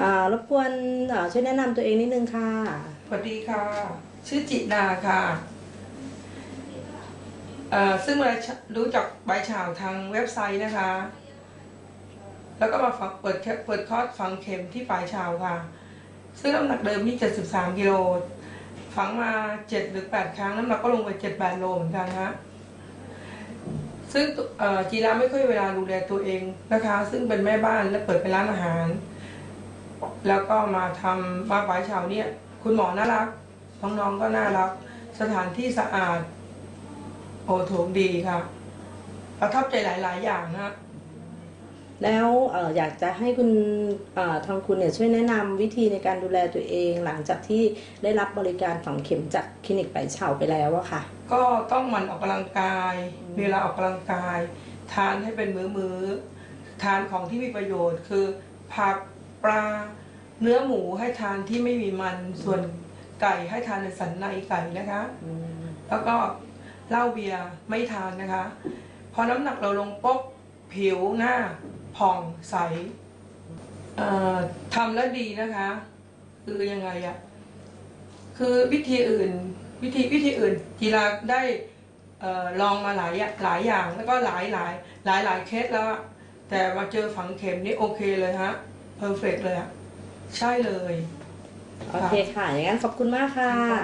อ่ารบกวนเอ่อช่วยแนะนำตัวเองนิดนึงค่ะ สวัสดีค่ะ ชื่อจินาค่ะเอ่อซึ่งเรารู้จักใบฉาวทางเว็บไซต์นะคะ แล้วก็มาฝังเปิดเปิดคอร์สฝังเข็มที่ปลายฉาวค่ะ ซึ่งน้ำหนักเดิมนี่73กิโลฝังมา7หรือ8ครั้งน้ำหนักก็ลงไป7-8โลเหมือนกันฮะซึ่งเอ่อจีราไม่ค่อยเวลาดูแลตัวเองนะคะ ซึ่งเป็นแม่บ้านและเปิดเป็นร้านอาหาร แล้วก็มาทำมาปลายเช้าเนี่ย คุณหมอน่ารัก น้องๆก็น่ารัก สถานที่สะอาด โอโถงดีค่ะประทับใจหลาย ๆ อย่างนะแล้วเอ่ออยากจะให้คุณเอ่อทางคุณเนี่ยช่วยแนะนำวิธีในการดูแลตัวเอง หลังจากที่ได้รับบริการฝังเข็มจากคลินิกไปเฉาไปแล้วอะค่ะ ก็ต้องหมันออกกำลังกายเวลาออกกำลังกาย ทานให้เป็นมื้อมือๆทานของที่มีประโยชน์คือผัก ปลาเนื้อหมูให้ทานที่ไม่มีมันส่วนไก่ให้ทานในสันในไก่นะคะ แล้วก็เหล้าเบียร์ไม่ทานนะคะ พอน้ำหนักเราลงปุ๊บผิวหน้าผ่องใสเอ่อทำแล้วดีนะคะ คือยังไงอะคือวิธีอื่นวิธีวิธีอื่นกีฬาได้เอ่อลองมาหลายอย่างหลายอย่างแล้วก็หลายหลายหลายหลายเคสแล้วอะแต่มาเจอฝังเข็มนี่โอเคเลยฮะ เพอร์เฟกเลยอะใช่เลย โอเคค่ะ อย่างนั้นขอบคุณมากค่ะ ค่ะ